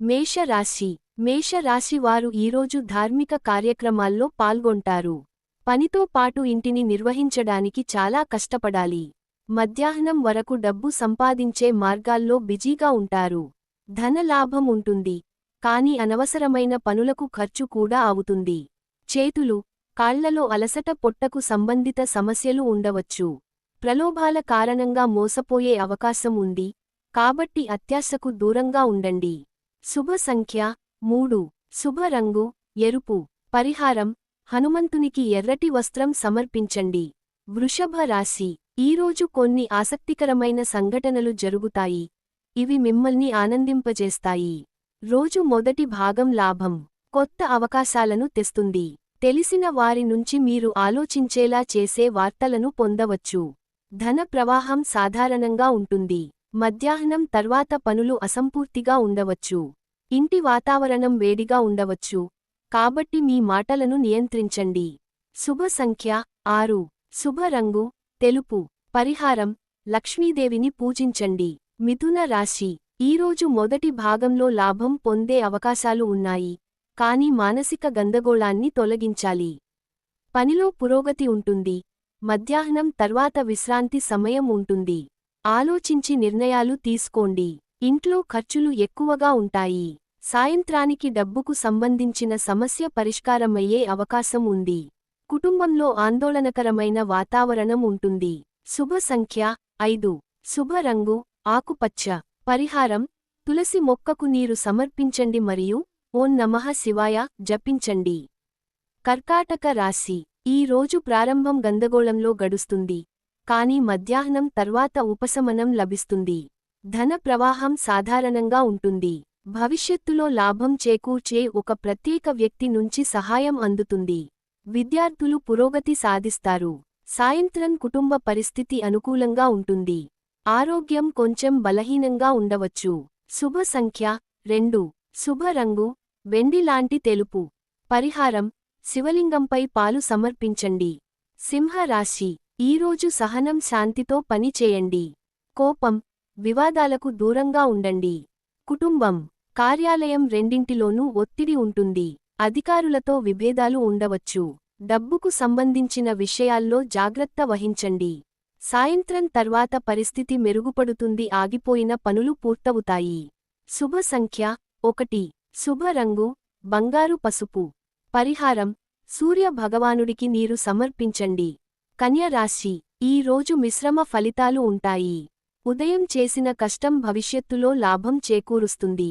మేషరాశి. మేషరాశి వారు ఈరోజు ధార్మిక కార్యక్రమాల్లో పాల్గొంటారు. పనితో పాటు ఇంటిని నిర్వహించడానికి చాలా కష్టపడాలి. మధ్యాహ్నం వరకు డబ్బు సంపాదించే మార్గాల్లో బిజీగా ఉంటారు. ధనలాభం ఉంటుంది. కాని అనవసరమైన పనులకు ఖర్చు కూడా అవుతుంది. చేతులు కాళ్ళలో అలసట పొట్టకు సంబంధిత సమస్యలు ఉండవచ్చు. ప్రలోభాల కారణంగా మోసపోయే అవకాశం ఉంది. కాబట్టి అత్యాశకు దూరంగా ఉండండి. శుభ సంఖ్య మూడు. శుభ రంగు ఎరుపు. పరిహారం హనుమంతునికి ఎర్రటి వస్త్రం సమర్పించండి. వృషభ రాశి. ఈరోజు కొన్ని ఆసక్తికరమైన సంఘటనలు జరుగుతాయి. ఇవి మిమ్మల్ని ఆనందింపజేస్తాయి. రోజు మొదటి భాగం లాభం. కొత్త అవకాశాలను తెస్తుంది. తెలిసిన వారి నుంచి మీరు ఆలోచించేలా చేసే వార్తలను పొందవచ్చు. ధన ప్రవాహం సాధారణంగా ఉంటుంది. మధ్యాహ్నం తర్వాత పనులు అసంపూర్తిగా ఉండవచ్చు. ఇంటి వాతావరణం వేడిగా ఉండవచ్చు. కాబట్టి మీ మాటలను నియంత్రించండి. శుభ సంఖ్య ఆరు. శుభ రంగు తెలుపు. పరిహారం లక్ష్మీదేవిని పూజించండి. మిథున రాశి. ఈరోజు మొదటి భాగంలో లాభం పొందే అవకాశాలు ఉన్నాయి. కాని మానసిక గందగోళాన్ని తొలగించాలి. పనిలో పురోగతి ఉంటుంది. మధ్యాహ్నం తర్వాత విశ్రాంతి సమయం ఉంటుంది. ఆలోచించి నిర్ణయాలు తీసుకోండి. ఇంట్లో ఖర్చులు ఎక్కువగా ఉంటాయి. సాయంత్రానికి డబ్బుకు సంబంధించిన సమస్య పరిష్కారమయ్యే అవకాశం ఉంది. కుటుంబంలో ఆందోళనకరమైన వాతావరణం ఉంటుంది. శుభ సంఖ్య ఐదు. శుభ రంగు ఆకుపచ్చ. పరిహారం తులసి మొక్కకు నీరు సమర్పించండి మరియు ఓం నమః శివాయ జపించండి. కర్కాటక రాశి ఈ రోజు ప్రారంభం గందగోళంలో గడుస్తుంది. కాని మధ్యాహ్నం తర్వాత ఉపశమనం లభిస్తుంది. ధన ప్రవాహం సాధారణంగా ఉంటుంది. భవిష్యత్తులో లాభం చేకూర్చే ఒక ప్రత్యేక వ్యక్తి నుంచి సహాయం అందుతుంది. విద్యార్థులు పురోగతి సాధిస్తారు. సాయంత్రం కుటుంబ పరిస్థితి అనుకూలంగా ఉంటుంది. ఆరోగ్యం కొంచెం బలహీనంగా ఉండవచ్చు. శుభ సంఖ్య రెండు. శుభ రంగు వెండి లాంటి తెలుపు. పరిహారం శివలింగంపై పాలు సమర్పించండి. సింహరాశి ఈరోజు సహనం శాంతితో పని చేయండి. కోపం వివాదాలకు దూరంగా ఉండండి. కుటుంబం కార్యాలయం రెండింటిలోనూ ఒత్తిడి ఉంటుంది. అధికారులతో విభేదాలు ఉండవచ్చు. డబ్బుకు సంబంధించిన విషయాల్లో జాగ్రత్త వహించండి. సాయంత్రం తర్వాత పరిస్థితి మెరుగుపడుతుంది ఆగిపోయిన పనులు పూర్తవుతాయి. శుభ సంఖ్య ఒకటి. శుభ రంగు బంగారు పసుపు. పరిహారం సూర్య భగవానుడికి నీరు సమర్పించండి. కన్యరాశి ఈ రోజు మిశ్రమ ఫలితాలు ఉంటాయి. ఉదయం చేసిన కష్టం భవిష్యత్తులో లాభం చేకూరుస్తుంది.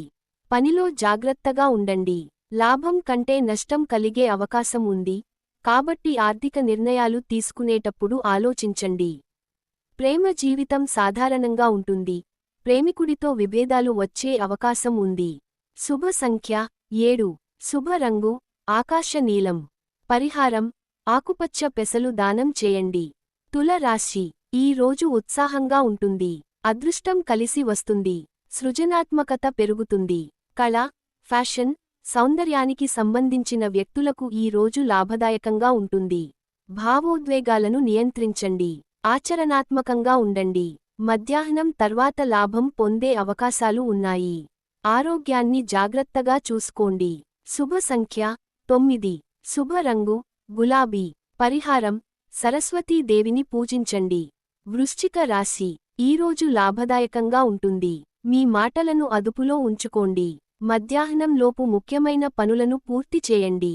పనిలో జాగ్రత్తగా ఉండండి. లాభం కంటే నష్టం కలిగే అవకాశం ఉంది. కాబట్టి ఆర్థిక నిర్ణయాలు తీసుకునేటప్పుడు ఆలోచించండి. ప్రేమ జీవితం సాధారణంగా ఉంటుంది. ప్రేమికుడితో విభేదాలు వచ్చే అవకాశం ఉంది. శుభ సంఖ్య ఏడు. శుభ రంగు ఆకాశ నీలం. పరిహారం ఆకుపచ్చ పెసలు దానం చేయండి. తుల రాశి ఈ రోజు ఉత్సాహంగా ఉంటుంది. అదృష్టం కలిసి వస్తుంది. సృజనాత్మకత పెరుగుతుంది. కళ ఫ్యాషన్ సౌందర్యానికి సంబంధించిన వ్యక్తులకు ఈ రోజు లాభదాయకంగా ఉంటుంది. భావోద్వేగాలను నియంత్రించండి. ఆచరణాత్మకంగా ఉండండి. మధ్యాహ్నం తర్వాత లాభం పొందే అవకాశాలు ఉన్నాయి. ఆరోగ్యాన్ని జాగ్రత్తగా చూసుకోండి. శుభ సంఖ్య తొమ్మిది. శుభ రంగు గులాబీ. పరిహారం సరస్వతీదేవిని పూజించండి. వృశ్చిక రాశి ఈరోజు లాభదాయకంగా ఉంటుంది. మీ మాటలను అదుపులో ఉంచుకోండి. మధ్యాహ్నంలోపు ముఖ్యమైన పనులను పూర్తి చేయండి.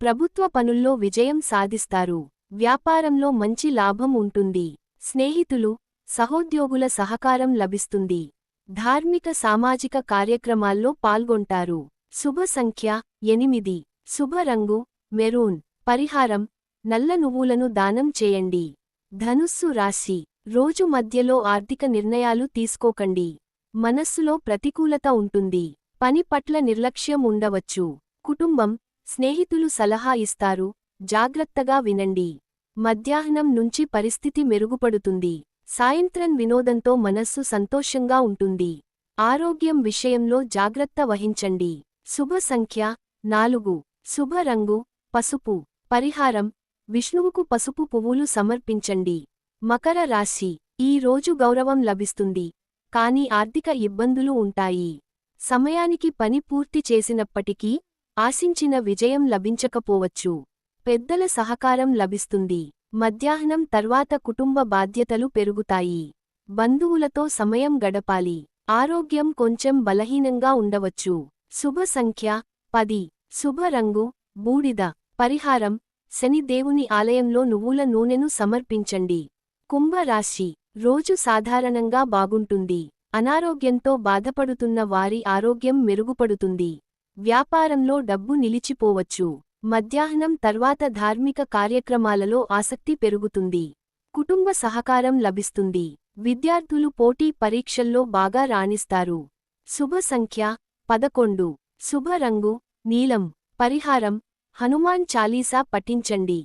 ప్రభుత్వ పనుల్లో విజయం సాధిస్తారు. వ్యాపారంలో మంచి లాభం ఉంటుంది. స్నేహితులు సహోద్యోగుల సహకారం లభిస్తుంది. ధార్మిక సామాజిక కార్యక్రమాల్లో పాల్గొంటారు. శుభ సంఖ్య ఎనిమిది. శుభ రంగు మెరూన్. పరిహారం నల్ల నువ్వులను దానం చేయండి. ధనుస్సు రాశి రోజు మధ్యలో ఆర్థిక నిర్ణయాలు తీసుకోకండి. మనస్సులో ప్రతికూలత ఉంటుంది. పని పట్ల నిర్లక్ష్యం ఉండవచ్చు. కుటుంబం స్నేహితులు సలహా ఇస్తారు. జాగ్రత్తగా వినండి. మధ్యాహ్నం నుంచి పరిస్థితి మెరుగుపడుతుంది. సాయంత్రం వినోదంతో మనస్సు సంతోషంగా ఉంటుంది. ఆరోగ్యం విషయంలో జాగ్రత్త వహించండి. శుభ సంఖ్య నాలుగు. శుభ రంగు పసుపు. పరిహారం. విష్ణువుకు పసుపు పువ్వులు సమర్పించండి. మకర రాశి. ఈ రోజు గౌరవం లభిస్తుంది. కాని ఆర్థిక ఇబ్బందులు ఉంటాయి. సమయానికి పని పూర్తి చేసినప్పటికీ ఆశించిన విజయం లభించకపోవచ్చు. పెద్దల సహకారం లభిస్తుంది. మధ్యాహ్నం తర్వాత కుటుంబ బాధ్యతలు పెరుగుతాయి. బంధువులతో సమయం గడపాలి. ఆరోగ్యం కొంచెం బలహీనంగా ఉండవచ్చు. శుభ సంఖ్య పది. శుభ రంగు బూడిద. పరిహారం. శని దేవుని ఆలయంలో నువ్వుల నూనెను సమర్పించండి. కుంభరాశి రోజు సాధారణంగా బాగుంటుంది. అనారోగ్యంతో బాధపడుతున్న వారి ఆరోగ్యం మెరుగుపడుతుంది. వ్యాపారంలో డబ్బు నిలిచిపోవచ్చు. మధ్యాహ్నం తర్వాత ధార్మిక కార్యక్రమాలలో ఆసక్తి పెరుగుతుంది. కుటుంబ సహకారం లభిస్తుంది. విద్యార్థులు పోటీ పరీక్షల్లో బాగా రాణిస్తారు. శుభ సంఖ్య పదకొండు. శుభ రంగు నీలం. పరిహారం హనుమాన్ చాలీసా పఠించండి.